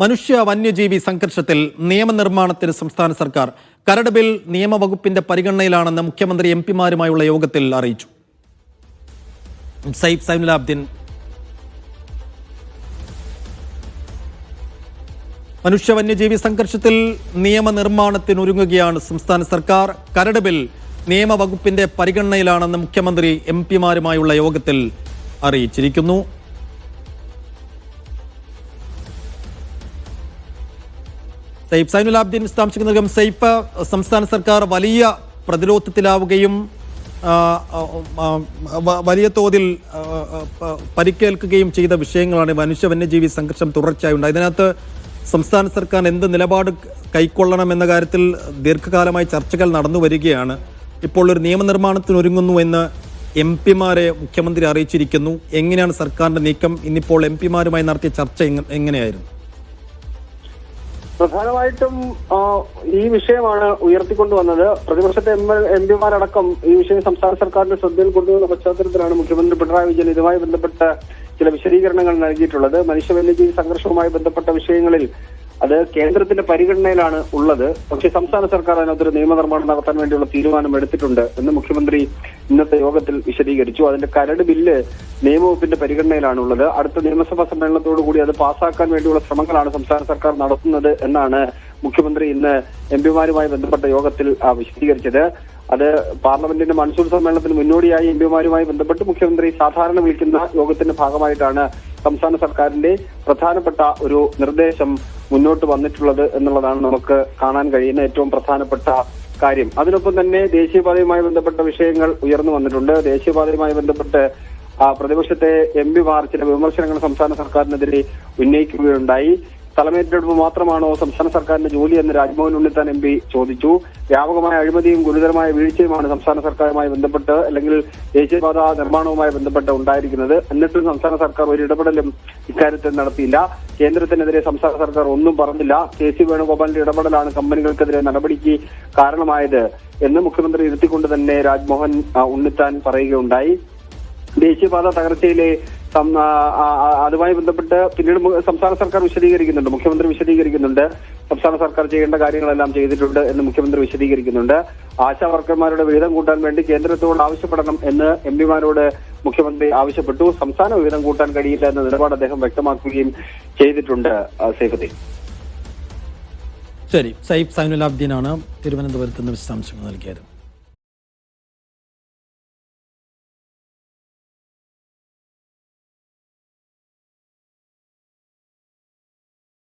മനുഷ്യ വന്യജീവി സംഘർഷത്തിൽ നിയമനിർമ്മാണത്തിന് സംസ്ഥാന സർക്കാർ കരട് ബിൽ നിയമവകുപ്പിന്റെ പരിഗണനയിലാണെന്ന് മുഖ്യമന്ത്രി എം പിമാരുമായുള്ള യോഗത്തിൽ അറിയിച്ചു. സൈഫ് സൈനുലാബ്ദീൻ മനുഷ്യ വന്യജീവി സംഘർഷത്തിൽ നിയമനിർമ്മാണത്തിനൊരുങ്ങുകയാണ് സംസ്ഥാന സർക്കാർ. കരട് ബിൽ നിയമവകുപ്പിന്റെ പരിഗണനയിലാണെന്ന് മുഖ്യമന്ത്രി എം പിമാരുമായുള്ള യോഗത്തിൽ അറിയിച്ചിരിക്കുന്നു. സൈഫ് സൈനുലാബ്ദീൻ വിശദാംശങ്ങൾ നൽകും സൈഫ് സംസ്ഥാന സർക്കാർ വലിയ പ്രതിരോധത്തിലാവുകയും വലിയ തോതിൽ പരിക്കേൽക്കുകയും ചെയ്ത വിഷയങ്ങളാണ് മനുഷ്യ വന്യജീവി സംഘർഷം തുടർച്ചയായി ഉണ്ട് ഇതിനകത്ത് സംസ്ഥാന സർക്കാർ എന്ത് നിലപാട് കൈക്കൊള്ളണം എന്ന കാര്യത്തിൽ ദീർഘകാലമായി ചർച്ചകൾ നടന്നു വരികയാണ്. ഇപ്പോൾ ഒരു നിയമനിർമ്മാണത്തിന് ഒരുങ്ങുന്നു എന്ന് എം പിമാരെ മുഖ്യമന്ത്രി അറിയിച്ചിരിക്കുന്നു. എങ്ങനെയാണ് സർക്കാരിന്റെ നീക്കം? ഇന്നിപ്പോൾ എം പിമാരുമായി നടത്തിയ ചർച്ച എങ്ങനെയായിരുന്നു? പ്രധാനമായിട്ടും ഈ വിഷയമാണ് ഉയർത്തിക്കൊണ്ടുവന്നത് പ്രതിപക്ഷത്തെ എം എം പിമാരടക്കം ഈ വിഷയം സംസ്ഥാന സർക്കാരിന്റെ ശ്രദ്ധയിൽ കൊണ്ടുവന്ന പശ്ചാത്തലത്തിലാണ് മുഖ്യമന്ത്രി പിണറായി വിജയൻ ഇതുമായി ബന്ധപ്പെട്ട ചില വിശദീകരണങ്ങൾ നൽകിയിട്ടുള്ളത്. മനുഷ്യ വന്യജീവി സംഘർഷവുമായി ബന്ധപ്പെട്ട വിഷയങ്ങളിൽ അത് കേന്ദ്രത്തിന്റെ പരിഗണനയിലാണ് ഉള്ളത്. പക്ഷേ സംസ്ഥാന സർക്കാർ അതിനകത്തൊരു നിയമനിർമ്മാണം നടത്താൻ വേണ്ടിയുള്ള തീരുമാനം എടുത്തിട്ടുണ്ട് എന്ന് മുഖ്യമന്ത്രി ഇന്നത്തെ യോഗത്തിൽ വിശദീകരിച്ചു. അതിന്റെ കരട് ബില്ല് നിയമവകുപ്പിന്റെ പരിഗണനയിലാണുള്ളത്. അടുത്ത നിയമസഭാ സമ്മേളനത്തോടു കൂടി അത് പാസാക്കാൻ വേണ്ടിയുള്ള ശ്രമങ്ങളാണ് സംസ്ഥാന സർക്കാർ നടത്തുന്നത് എന്നാണ് മുഖ്യമന്ത്രി ഇന്ന് എം പിമാരുമായി ബന്ധപ്പെട്ട യോഗത്തിൽ വിശദീകരിച്ചത്. അത് പാർലമെന്റിന്റെ മൺസൂൺ സമ്മേളനത്തിന് മുന്നോടിയായി എം പിമാരുമായി ബന്ധപ്പെട്ട് മുഖ്യമന്ത്രി സാധാരണ വിളിക്കുന്ന യോഗത്തിന്റെ ഭാഗമായിട്ടാണ് സംസ്ഥാന സർക്കാരിന്റെ പ്രധാനപ്പെട്ട ഒരു നിർദ്ദേശം മുന്നോട്ട് വന്നിട്ടുള്ളത് എന്നുള്ളതാണ് നമുക്ക് കാണാൻ കഴിയുന്ന ഏറ്റവും പ്രധാനപ്പെട്ട കാര്യം. അതിനൊപ്പം തന്നെ ദേശീയപാതയുമായി ബന്ധപ്പെട്ട വിഷയങ്ങൾ ഉയർന്നു വന്നിട്ടുണ്ട്. ദേശീയപാതയുമായി ബന്ധപ്പെട്ട് പ്രതിപക്ഷത്തെ എം പിമാർ ചില വിമർശനങ്ങൾ സംസ്ഥാന സർക്കാരിനെതിരെ ഉന്നയിക്കുകയുണ്ടായി. സ്ഥലമേറ്റെടുപ്പ് മാത്രമാണോ സംസ്ഥാന സർക്കാരിന്റെ ജോലി എന്ന് രാജ്മോഹൻ ഉണ്ണിത്താൻ എം പി ചോദിച്ചു. വ്യാപകമായ അഴിമതിയും ഗുരുതരമായ വീഴ്ചയുമാണ് സംസ്ഥാന സർക്കാരുമായി ബന്ധപ്പെട്ട് അല്ലെങ്കിൽ ദേശീയപാത നിർമ്മാണവുമായി ബന്ധപ്പെട്ട് ഉണ്ടായിരിക്കുന്നത്. എന്നിട്ടും സംസ്ഥാന സർക്കാർ ഒരു ഇടപെടലും ഇക്കാര്യത്തിൽ നടത്തിയില്ല. കേന്ദ്രത്തിനെതിരെ സംസ്ഥാന സർക്കാർ ഒന്നും പറഞ്ഞില്ല. കെ സി വേണുഗോപാലിന്റെ ഇടപെടലാണ് കമ്പനികൾക്കെതിരെ നടപടിക്ക് കാരണമായത് എന്ന് മുഖ്യമന്ത്രി ഇരുത്തിക്കൊണ്ട് തന്നെ രാജ്മോഹൻ ഉണ്ണിത്താൻ പറയുകയുണ്ടായി. ദേശീയപാത തകർച്ചയിലെ അതുമായി ബന്ധപ്പെട്ട് പിന്നീട് സംസ്ഥാന സർക്കാർ വിശദീകരിക്കുന്നുണ്ട്. മുഖ്യമന്ത്രി വിശദീകരിക്കുന്നുണ്ട്. സംസ്ഥാന സർക്കാർ ചെയ്യേണ്ട കാര്യങ്ങളെല്ലാം ചെയ്തിട്ടുണ്ട് എന്ന് മുഖ്യമന്ത്രി വിശദീകരിക്കുന്നുണ്ട്. ആശാ വർക്കർമാരുടെ വിഹിതം കൂട്ടാൻ വേണ്ടി കേന്ദ്രത്തോട് ആവശ്യപ്പെടണം എന്ന് എം പിമാരോട് മുഖ്യമന്ത്രി ആവശ്യപ്പെട്ടു. സംസ്ഥാന വിഹിതം കൂട്ടാൻ കഴിയില്ല എന്ന നിലപാട് അദ്ദേഹം വ്യക്തമാക്കുകയും ചെയ്തിട്ടുണ്ട് സൈഫുദ്ദീൻ. ശരി. സൈഫ് സൈനുലാബ്ദീനാണ് തിരുവനന്തപുരത്ത് നിന്ന് വിശദാംശങ്ങൾ നൽകിയത്.